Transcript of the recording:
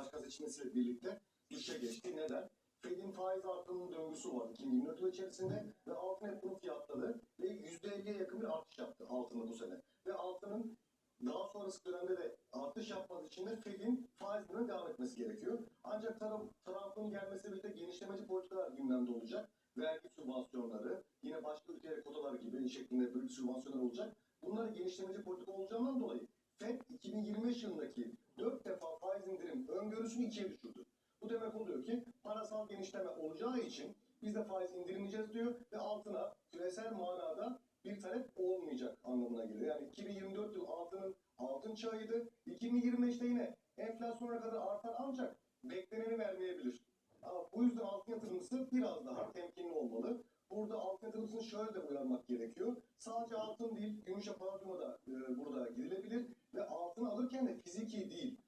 başkan seçilmesiyle birlikte düşüşe geçti. Neden? Fed'in faiz artırımının döngüsü var 2024 yılı içerisinde ve altın hep bunu fiyatladı ve %50'ye yakın bir artış yaptı altında bu sene. Ve altının daha sonrası dönemde de artış yapması için de Fed'in faizlerine devam etmesi gerekiyor. Ancak taraf, Trump'ın gelmesiyle birlikte genişlemeci politikalar gündemde olacak. Vergi sübvansiyonları, yine başka ülkelere kotalar gibi şeklinde büyük sübvansiyonlar olacak. Bunlar genişlemeci politika olacağından dolayı Fed 2025 yılındaki öngörüsünü ikiye düşürdü. Bu demek oluyor ki parasal genişleme olacağı için biz de faiz indirmeyeceğiz diyor ve altına küresel manada bir talep olmayacak anlamına geliyor. Yani 2024 yıl altının altın çağıydı. 2025'te yine enflasyona kadar artar ancak bekleneni vermeyebilir. Ama bu yüzden altın yatırımcısı biraz daha temkinli olmalı. Burada altın yatırımcısını şöyle de uyarmak gerekiyor. Sadece altın değil, gümüşe paladyuma da e, burada girilebilir ve altını alırken de fiziki değil, altın.